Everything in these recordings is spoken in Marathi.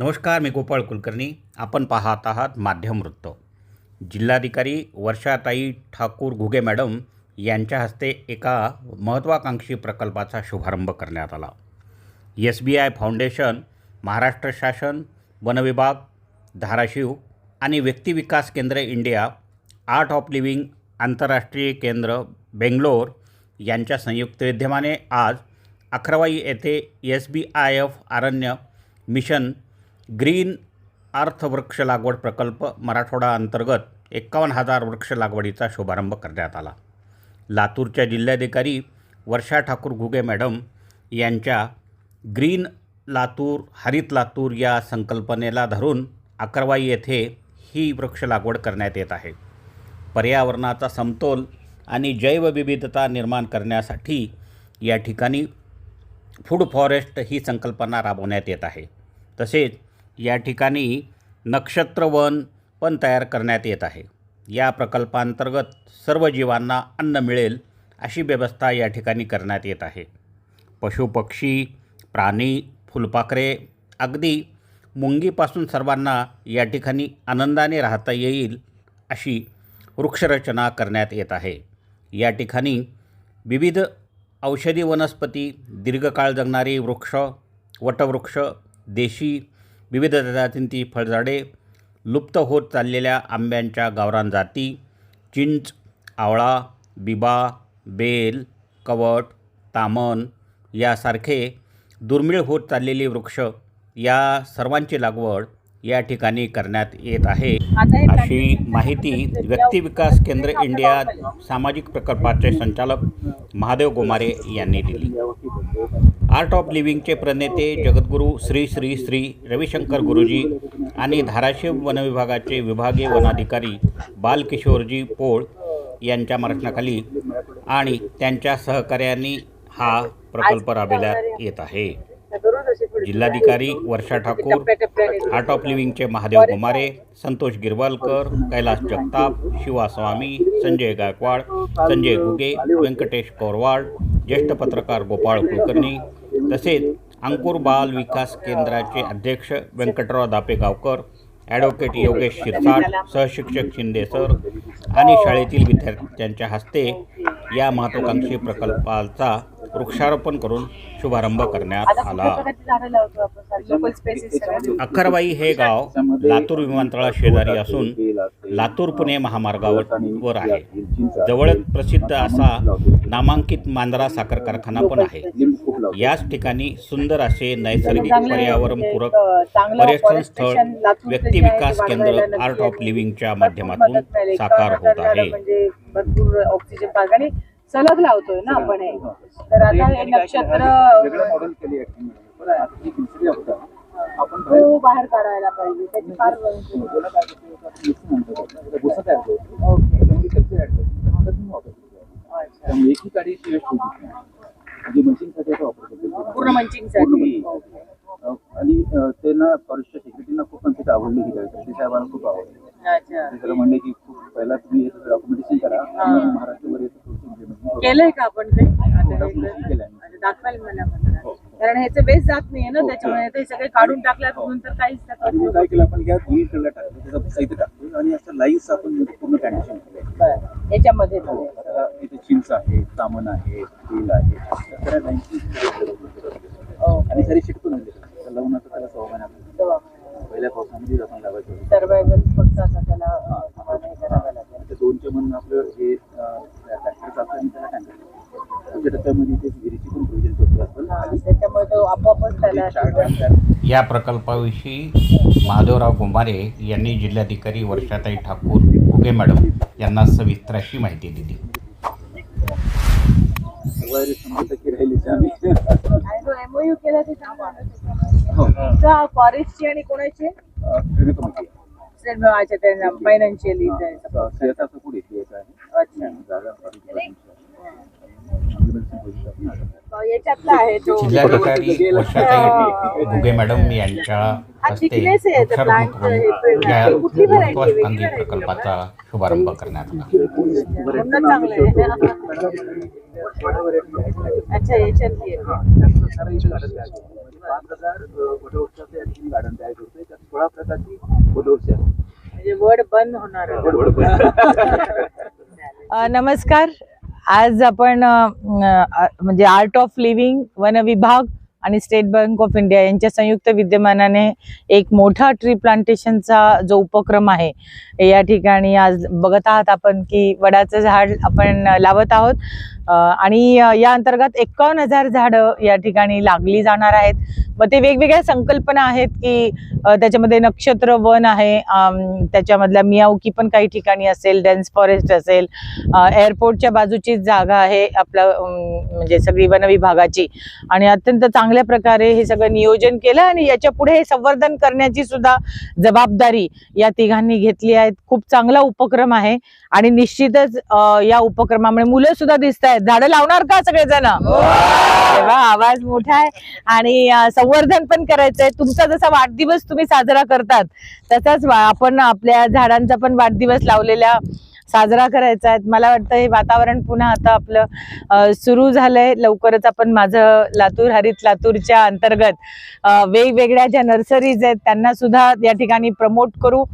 नमस्कार मी गोपाळ कुलकर्णी. आपण पाहत आहात माध्यम वृत्त. जिल्हाधिकारी वर्षाताई ठाकूर घुगे मॅडम यांच्या हस्ते एका महत्त्वाकांक्षी प्रकल्पाचा शुभारंभ करण्यात आला. S B I foundation Maharashtra शासन वनविभाग धाराशिव आणि व्यक्तिविकास केंद्र इंडिया आर्ट ऑफ लिव्हिंग आंतरराष्ट्रीय केंद्र बेंगलोर यांच्या संयुक्त विद्यमाने आज अकरावाई येथे एस बी आय एफ आरण्य मिशन ग्रीन अर्थ वृक्ष लागवड प्रकल्प मराठवाडा अंतर्गत एकावन्न हजार वृक्ष लागवडीचा शुभारंभ करण्यात आला. लातूरच्या जिल्हाधिकारी वर्षा ठाकूर घुगे मॅडम यांच्या ग्रीन लातूर हरित लातूर या संकल्पनेला धरून अकरवाई येथे ही वृक्ष लागवड करण्यात येत आहे. पर्यावरणाचा समतोल आणि जैवविविधता निर्माण करण्यासाठी या ठिकाणी फूड फॉरेस्ट ही संकल्पना राबवण्यात येत आहे. तसेच या ठिकाणी नक्षत्रवन पण तयार करण्यात येत आहे. या प्रकल्पांतर्गत सर्व जीवांना अन्न मिळेल अशी व्यवस्था या ठिकाणी करण्यात येत आहे. पशुपक्षी प्राणी फुलपाखरे अगदी मुंगीपासून सर्वांना या ठिकाणी आनंदाने राहता येईल अशी वृक्षरचना करण्यात येत आहे. या ठिकाणी विविध औषधी वनस्पती दीर्घकाळ जगणारी वृक्ष वटवृक्ष देशी विविध जातींची फळझाडे लुप्त होत चाललेल्या आंब्यांच्या गावरान जाती चिंच आवळा बिबा बेल कवट तामन यासारखे दुर्मिळ होत चाललेले वृक्ष या सर्वांची लागवड या ठिकाणी करण्यात येत आहे. अशी माहिती व्यक्ती विकास केंद्र इंडिया सामाजिक प्रकल्पाचे संचालक महादेव गोमारे यांनी दिली. आर्ट ऑफ लिव्हिंगचे प्रणेते जगद्गुरू श्री श्री श्री रविशंकर गुरुजी आणि धाराशिव वनविभागाचे विभागीय वनाधिकारी बालकिशोरजी पोळ यांच्या मार्गदर्शनाखाली आणि त्यांच्या सहकार्यांनी हा प्रकल्प राबविण्यात येत आहे. जिल्हाधिकारी वर्षा ठाकूर आर्ट ऑफ लिव्हिंगचे महादेव कुमारे संतोष गिरवालकर कैलास जगताप शिवा स्वामी संजय गायकवाड संजय घुगे व्यंकटेश कोरवाड ज्येष्ठ पत्रकार गोपाळ कुलकर्णी तसेच अंकुर बाल विकास केंद्राचे अध्यक्ष व्यंकटराव दापेगावकर ॲडव्होकेट योगेश शिरसाट सहशिक्षक शिंदे सर आणि शाळेतील विद्यार्थ्यांच्या हस्ते या महत्त्वाकांक्षी प्रकल्पाचा वृक्षारोपण करून शुभारंभ करण्यात आला. अक्करबाई हे गाव लातूर विमानतळा शेजारी असून लातूर पुणे महामार्गावर वर आहे. जवळच प्रसिद्ध असा नामांकित मांजरा साखर कारखाना पण आहे. याच ठिकाणी सुंदर असे नैसर्गिक पर्यावरणपूरक पर्यटन स्थळ व्यक्ती विकास केंद्र आर्ट ऑफ लिव्हिंगच्या माध्यमातून साकार होत आहे. सलग लावतोय ना आपण हे. तर आता हे नक्षत्र मॉडेल केली आहे बरं आता जी दुसरी आपण तो बाहेर काढायला पाहिजे त्याची फार त्याला काय करतो, आता mixing म्हणतो आपण. आता भुसा तयार करतो. ओके. त्याच्यामध्ये कल्चर ऍड करतो. त्यामध्ये तुम्ही वापरतो. त्यामुळे एकही काडीची वेस्ट होत नाही. म्हणजे मशीनसाठी आता वापर करतो पूर्ण मंचिंगसाठी पूर्ण अं, आणि अं, ते ना फॉरेस्टच्या सेक्रेटरीना खूप पण तिथे आवडली ही गाडी. ते साहेबांना खूप आवडली. अच्छा. ते त्याला म्हणले की खूप पहिला तुम्ही डॉक्युमेंटेशन करा याचं थोडंसं implement करा. केलंय का आपण ते? हे दाखवायला मला पण. कारण ह्याचे बेस जात नाहीये ना त्याच्यामुळे ते सगळे काढून टाकल्यात नंतर काहीच काय केलं आपण घ्या दोन्ही कडला टाकतो त्याचा इथे टाकतो आणि असं लाईन्स आपण पूर्ण केलं. याच्यामध्ये हो, इथे चिंच आहे तामण आहे. तेल आहे त्या सगळ्या लाईन्स आणि सारी शिकतो म्हणजे. लावून आता त्याला सव्वा पहिल्या पावसामध्ये आपण लावायचं. सर्वायवल फक्त असं त्याला अं, आपण हे करावं लागेल. ते दोनचे म्हणून आपलं हे टँकर जातं आणि त्याला टँकर आमच्या टप्प्यामध्ये इथे विहिरीची पण प्रोव्हिजन करतो आपण हा, त्याच्यामुळे तो आपोआपच त्याला चार टँक तयार या प्रकल्पाविषयी महादेवराव गोमारे यांनी जिल्हाधिकारी वर्षाताई ठाकूर उगे मॅडम यांना सविस्तर अशी माहिती दिली. आम्ही. आणि तो एमओयू केला ते चांगला हो. फॉरेस्टची आणि कोणाची? फायनान्शियली अच्छा याच्यातला आहे तो जिल्हाधिकारी वर्षाताई घुगे मॅडम यांच्या हस्ते वृक्षारोपण या? महत्वाकांक्षी प्रकल्पाचा शुभारंभ करण्यात आला? अच्छा याच्यात ये. त्यातलं सारं इथे गार्डन तयार करतो. पाच हजार अं, वटवृक्षाचं या ठिकाणी गार्डन तयार करतोय त्यात सोळा प्रकारची वटवृक्ष आहेत. म्हणजे वड बंद होणार नमस्कार आज आपण म्हणजे आर्ट ऑफ लिव्हिंग वन विभाग आणि स्टेट बँक ऑफ इंडिया यांच्या संयुक्त विद्यमानाने एक मोठा ट्री प्लांटेशनचा जो उपक्रम आहे या ठिकाणी आज बघत आहात आपण की वडाचं झाड आपण लावत आहोत. आणि या अंतर्गत एकावन्न हजार झाडं या ठिकाणी लागली जाणार आहेत. मग ते वेगवेगळ्या संकल्पना आहेत की त्याच्यामध्ये नक्षत्र वन आहे त्याच्यामधला त्याच्यामधल्या मियावकी पण काही ठिकाणी असेल डेन्स फॉरेस्ट असेल एअरपोर्टच्या बाजूचीच जागा आहे आपलं म्हणजे सगळी वन विभागाची. आणि अत्यंत चांगल्या प्रकारे हे सगळं नियोजन केलं आणि याच्यापुढे हे संवर्धन करण्याची सुद्धा जबाबदारी या तिघांनी घेतली आहे. खूप चांगला उपक्रम आहे आणि निश्चितच या उपक्रमामुळे मुलं सुद्धा दिसत आहेत झाडं लावणार का सगळेजण? तेव्हा आवाज मोठा आहे आणि संवर्धन पण करायचंय. तुमचा जसा वाढदिवस तुम्ही साजरा करतात तसाच आपण आपल्या झाडांचा पण वाढदिवस लावलेल्या साजरा करायचा आहे. मला वाटतं हे वातावरण पुन्हा आता आपलं सुरू झालंय. लवकरच आपण माझं लातूर हरित लातूरच्या अंतर्गत वेगवेगळ्या ज्या नर्सरीज आहेत त्यांना सुद्धा या ठिकाणी प्रमोट करू.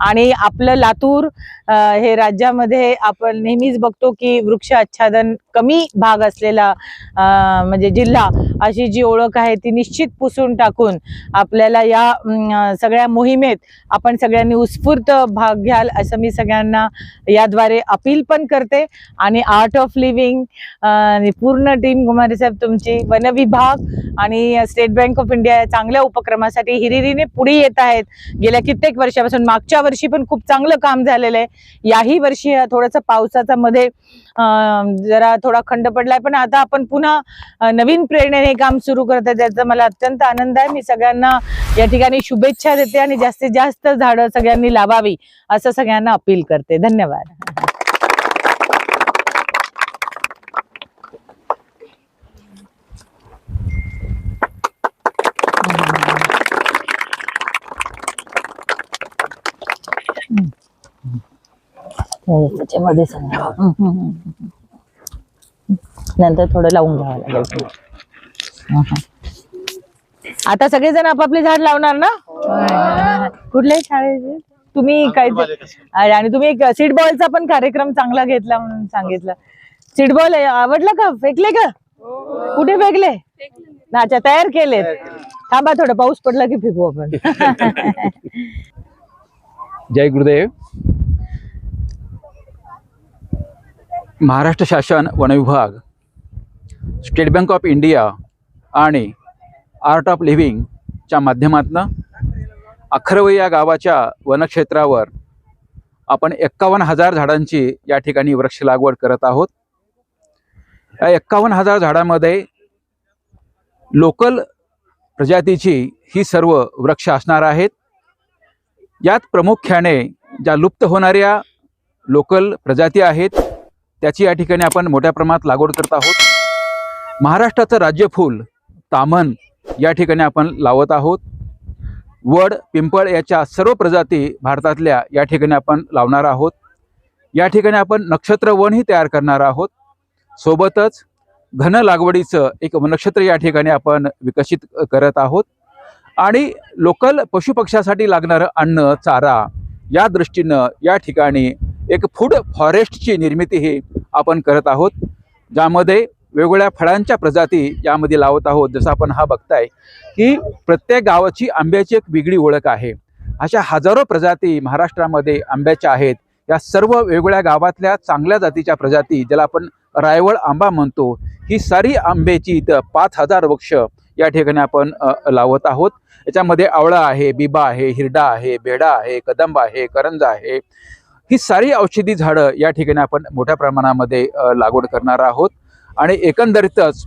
आणि आपलं लातूर हे राज्यामध्ये आपण नेहमीच बघतो की वृक्ष आच्छादन कमी भाग असलेला म्हणजे जिल्हा अशी जी ओळख आहे ती निश्चित पुसून टाकून आपल्याला या सगळ्या मोहिमेत आपण सगळ्यांनी उत्स्फूर्त भाग घ्याल असं मी सगळ्यांना याद्वारे अपील पण करते. आणि आर्ट ऑफ लिव्हिंग पूर्ण टीम कुमारी साहेब तुमची वन विभाग आणि स्टेट बँक ऑफ इंडिया या चांगल्या उपक्रमासाठी हिरिरीने पुढे येत आहेत. गेल्या कित्येक वर्षापासून मागच्या वर्षी पण खूप चांगलं काम झालेलं आहे. याही वर्षी थोडंसं पावसाचा मध्ये जरा थोडा खंड पडलाय. पण आता आपण पुन्हा नवीन प्रेरणेने काम सुरू करत आहे. त्याचा मला अत्यंत आनंद आहे. मी सगळ्यांना या ठिकाणी शुभेच्छा देते आणि जास्तीत जास्त झाडं सगळ्यांनी लावावी असं सगळ्यांना अपील करते. धन्यवाद. त्याच्यामध्ये नंतर थोडं लावून घ्यावं लागेल. आता सगळेजण आपापले झाड लावणार ना? कुठल्याही शाळेचे? तुम्ही काय आणि तुम्ही एक सीड बॉलचा पण कार्यक्रम चांगला घेतला म्हणून सांगितलं. सीड बॉल आवडला का? फेकले का? कुठे फेकले? अच्छा तयार केले थांबा थोडं पाऊस पडला की फेकू आपण. जय गुरुदेव. महाराष्ट्र शासन वनविभाग स्टेट बँक ऑफ इंडिया आणि आर्ट ऑफ लिव्हिंगच्या माध्यमातून अखरवई या गावाच्या वनक्षेत्रावर आपण एक्कावन्न हजार झाडांची या ठिकाणी वृक्ष लागवड करत आहोत. या एक्कावन्न हजार झाडामध्ये लोकल प्रजातीची ही सर्व वृक्ष असणार आहेत. यात प्रामुख्याने ज्या लुप्त होणाऱ्या लोकल प्रजाती आहेत त्याची या ठिकाणी आपण मोठ्या प्रमाणात लागवड करत आहोत. महाराष्ट्राचं राज्यफूल तामन या ठिकाणी आपण लावत आहोत. वड पिंपळ याच्या सर्व प्रजाती भारतातल्या या ठिकाणी आपण लावणार आहोत. या ठिकाणी आपण नक्षत्र वनही तयार करणार आहोत. सोबतच घन लागवडीचं एक वनक्षेत्र या ठिकाणी आपण विकसित करत आहोत. आणि लोकल पशुपक्ष्यासाठी लागणारं अन्न चारा या दृष्टीनं या ठिकाणी एक फूड फॉरेस्टची निर्मिती ही आपण करत आहोत ज्यामध्ये वेगवेगळ्या फळांच्या प्रजाती यामध्ये लावत आहोत. जसं आपण हा बघताय की प्रत्येक गावाची आंब्याची एक वेगळी ओळख आहे. अशा हजारो प्रजाती महाराष्ट्रामध्ये आंब्याच्या आहेत. या सर्व वेगवेगळ्या गावातल्या चांगल्या जातीच्या प्रजाती ज्याला आपण रायवळ आंबा म्हणतो ही सारी आंब्याची इथं पाच हजार वृक्ष या ठिकाणी आपण लावत आहोत. याच्यामध्ये आवळा आहे बिबा आहे हिरडा आहे बेडा आहे कदंब आहे करंज आहे. ही सारी औषधी झाडं या ठिकाणी आपण मोठ्या प्रमाणामध्ये लागवड करणार आहोत. आणि एकंदरीतच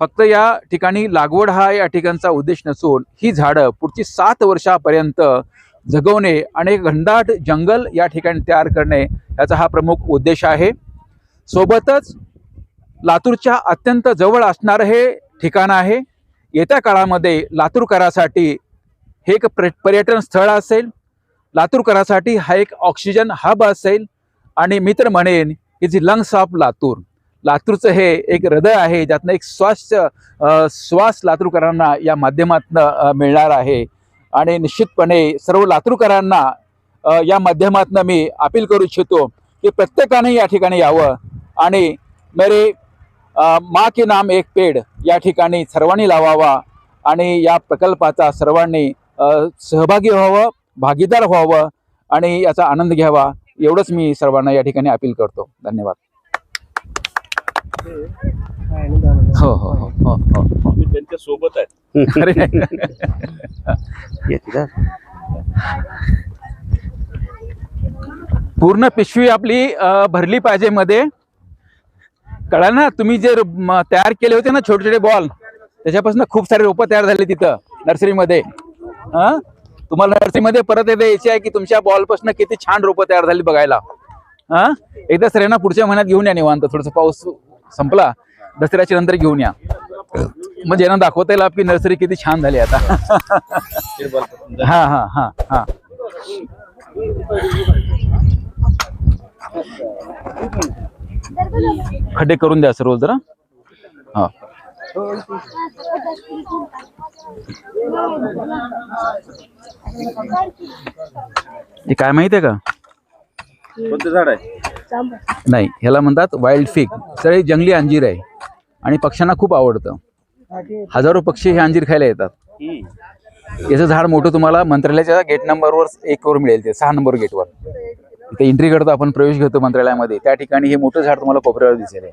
फक्त या ठिकाणी लागवड हा या ठिकाणचा उद्देश नसून ही झाडं पुढची सात वर्षापर्यंत जगवणे आणि एक घनदाट जंगल या ठिकाणी तयार करणे याचा हा प्रमुख उद्देश आहे. सोबतच लातूरच्या अत्यंत जवळ असणारं हे ठिकाण आहे. येत्या काळामध्ये लातूरकरासाठी हे एक प्र पर्यटन स्थळ असेल. लातूरकरासाठी हा एक ऑक्सिजन हब असेल. आणि मी तर म्हणेन की जी लंग्स ऑफ लातूर. लातूरचं हे एक हृदय आहे ज्यातनं एक श्वास श्वास लातूरकरांना या माध्यमातनं मिळणार आहे. आणि निश्चितपणे सर्व लातूरकरांना या माध्यमातनं मी अपील करू इच्छितो की प्रत्येकाने या ठिकाणी यावं. आणि मेरे मा के नाम एक पेड या ठिकाणी सर्वांनी लावावा. आणि या प्रकल्पाचा सर्वांनी सहभागी व्हावं. भागीदार व्हावं आणि याचा आनंद घ्यावा एवढंच मी सर्वांना या ठिकाणी अपील करतो. धन्यवाद. हो हो हो हो हो. हो त्यांच्यासोबत आहे पूर्ण पिशवी आपली भरली पाहिजे मध्ये. कळा ना तुम्ही जे तयार केले होते ना छोटे छोटे बॉल त्याच्यापासून खूप सारे रोपं तयार झाले तिथं नर्सरीमध्ये. हा तुम्हाला नर्सरीमध्ये परत एकदा यायची आहे की तुमच्या बॉलपासून किती छान रोपं तयार झाली बघायला? हा? एकदा सर पुढच्या महिन्यात घेऊन या निवांत. थोडस पाऊस संपला दसऱ्याच्या नंतर घेऊन या. म्हणजे यांना दाखवता येईल आपली नर्सरी किती छान झाली आता. हा हा हा हा. खड्डे करून द्या सर्व जरा. हा. हे काय माहिती आहे का? कोणतं झाड आहे? नाही ह्याला म्हणतात वाईल्ड फिग सर हे जंगली अंजीर आहे. आणि पक्ष्यांना खूप आवडतं. हजारो पक्षी हे अंजीर खायला येतात. याचं झाड मोठं तुम्हाला मंत्रालयाच्या गेट नंबरवर एक वर मिळेल ते सहा नंबर गेटवर इथे एंट्री करतो आपण प्रवेश घेतो मंत्रालयामध्ये. त्या ठिकाणी हे मोठं झाड तुम्हाला कोपऱ्यावर दिसेल. आहे.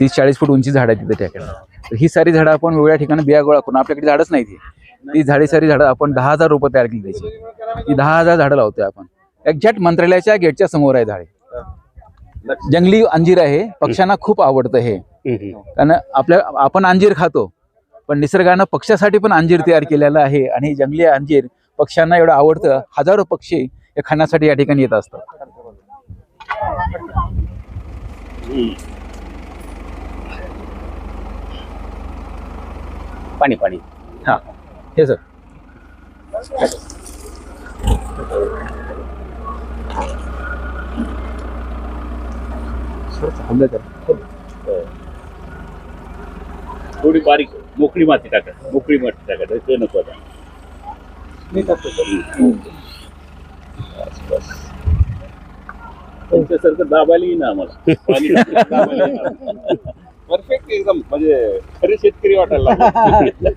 तीस चाळीस फूट उंची झाड आहे तिथे त्याकडे ही सारी झाडं आपण वेगळ्या ठिकाणी बिया गोळा करून आपल्याकडे झाडच नाही ती ती झाडी सारी झाडं आपण दहा हजार रुपये तयार केली त्याची. ती दहा हजार झाडं लावतोय आपण. एक्झॅक्ट मंत्रालयाच्या गेटच्या समोर आहे झाडे. जंगली अंजीर आहे पक्ष्यांना खूप आवडतं हे. कारण आपल्या आपण अंजीर खातो पण निसर्गानं पक्ष्यासाठी पण अंजीर तयार केलेलं आहे आणि जंगली अंजीर पक्ष्यांना एवढं आवडतं. हजारो पक्षी हे खाण्यासाठी या ठिकाणी येत असतात. पाणी पाणी. हा. हे सर. थोडी बारीक मोकळी माती टाका. मोकळी माती टाका. ते नको आता. तुमच्यासारखं दाबायला येईन आम्हाला. पाणी परफेक्ट एकदम. म्हणजे खरे शेतकरी वाटायला लागले.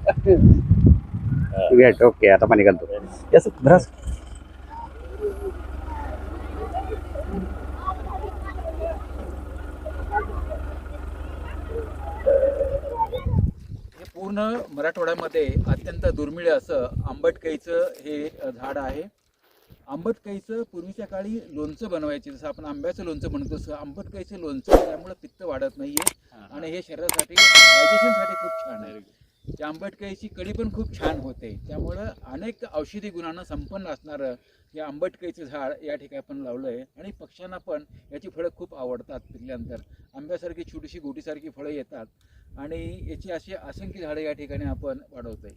वेट ओके आता पाणी घालतो. येस हे पूर्ण मराठवाड्यामध्ये अत्यंत दुर्मिळ असं आंबटकईचं हे झाड आहे. आंबटकईचं पूर्वीच्या काळी लोणचं बनवायचे जसं आपण आंब्याचं लोणचं म्हणतो तसं आंबटकईचं लोणचं त्यामुळे पित्त वाढत नाहीये आणि हे शरीरासाठी डायजेशनसाठी खूप छान आहे. त्या आंबटकईची कढी पण खूप छान होते. त्यामुळं अनेक औषधी गुणांना संपन्न असणारं हे आंबटकईचं झाड या ठिकाणी आपण लावलं आहे आणि पक्ष्यांना पण याची फळं खूप आवडतात पिकल्यानंतर. आंब्यासारखी छोटीशी गोटीसारखी फळं येतात आणि याची अशी असंख्य झाडं या ठिकाणी आपण वाढवतोय.